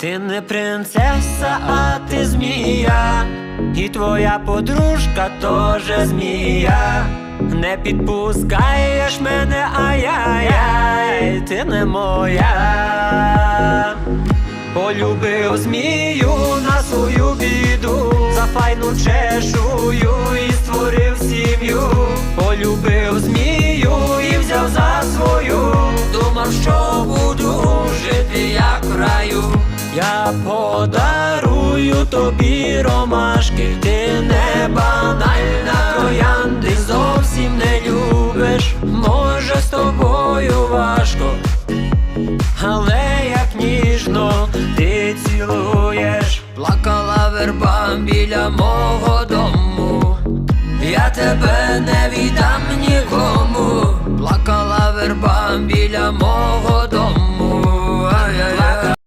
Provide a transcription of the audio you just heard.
Ти не принцеса, а ти змія, і твоя подружка теж змія. Не підпускаєш мене, ай-яй-яй, ти не моя. Полюбив змію на свою біду, за файну чешую і створив сім'ю. Полюбив змію і взяв за свою. Думав, що буду жити як в раю. Я подарую тобі ромашки, ти не банальна троянди зовсім не любиш. Може з тобою важко, але як ніжно ти цілуєш, плакала верба біля мого дому. Я тебе не віддам нікому, плакала верба біля мого